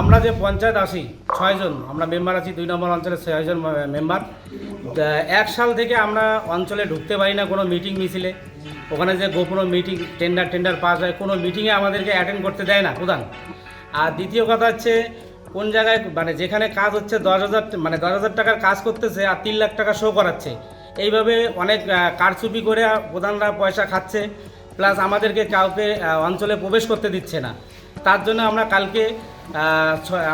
আমরা যে পঞ্চায়েত আসি ছয়জন, আমরা মেম্বার আছি, দুই নম্বর অঞ্চলের ছয়জন মেম্বার এক সাল থেকে আমরা অঞ্চলে ঢুকতে পারি না, কোনো মিটিং মিছিলে। ওখানে যে গোপন মিটিং টেন্ডার টেন্ডার পাস হয়, কোনো মিটিংয়ে আমাদেরকে অ্যাটেন্ড করতে দেয় না প্রধান। আর দ্বিতীয় কথা হচ্ছে, কোন জায়গায় মানে যেখানে কাজ হচ্ছে, দশ হাজার মানে দশ হাজার টাকার কাজ করতেছে আর তিন লাখ টাকা শো করাচ্ছে। এইভাবে অনেক কারচুপি করে প্রধানরা পয়সা খাচ্ছে। প্লাস আমাদেরকে কাউকে অঞ্চলে প্রবেশ করতে দিচ্ছে না। তার জন্য আমরা কালকে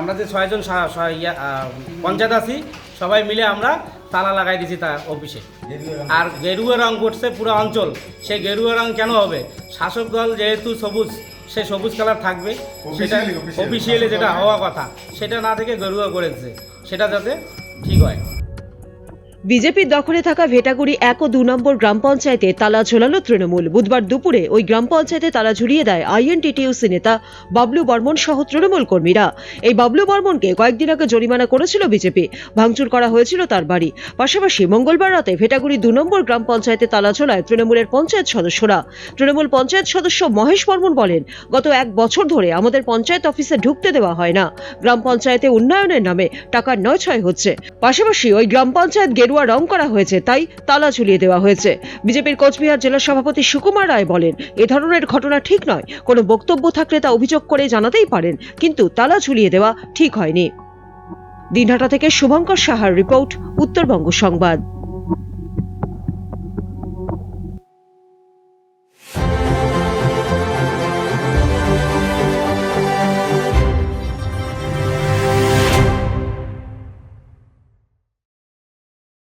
আমরা যে ছয়জন পঞ্চায়েত আছি সবাই মিলে আমরা তালা লাগাই দিয়েছি তার অফিসে। আর গেরুয়া রং করছে পুরো অঞ্চল। সেই গেরুয়া রং কেন হবে? শাসক দল যেহেতু সবুজ সে সবুজ কালার থাকবে। সেটা। অফিসিয়ালি যেটা হওয়া কথা। সেটা না থেকে গেরুয়া করেছে। সেটা যাতে ঠিক হয়। বিজেপির দখলে থাকা ভেটাগুড়ি এক ও দু নম্বর গ্রাম পঞ্চায়েতে তালা ঝোলালো তৃণমূল। বুধবার দুপুরে ওই গ্রাম পঞ্চায়েতে তালা ঝুলিয়ে দেয় আইএনটিটিউসি নেতা বাবলু বর্মন সহ তৃণমূল কর্মীরা। এই বাবলু বর্মনকে কয়েকদিন আগে জরিমানা করেছিল বিজেপি। ভাঙচুর করা হয়েছিল তার বাড়ি। পাশাপাশি মঙ্গলবার রাতে ভেটাগুড়ি দু নম্বর গ্রাম পঞ্চায়েতে তালা ঝোলায় তৃণমূলের পঞ্চায়েত সদস্যরা। তৃণমূল পঞ্চায়েত সদস্য মহেশ বর্মন বলেন, গত এক বছর ধরে আমাদের পঞ্চায়েত অফিসে ঢুকতে দেওয়া হয় না। গ্রাম পঞ্চায়েতে উন্নয়নের নামে টাকার নয় ছয় হচ্ছে। পাশাপাশি ওই গ্রাম পঞ্চায়েত গেরুয়া রং করা হয়েছে, তাই তালা ঝুলিয়ে দেওয়া হয়েছে। বিজেপির কোচবিহার জেলা সভাপতি সুকুমার রায় বলেন, এ ধরনের ঘটনা ঠিক নয়। কোনো বক্তব্য থাকলে তা অভিযোগ করে জানাতেই পারেন, কিন্তু তালা ঝুলিয়ে দেওয়া ঠিক হয়নি। দিনহাটা থেকে শুভঙ্কর সাহার রিপোর্ট, উত্তরবঙ্গ সংবাদ।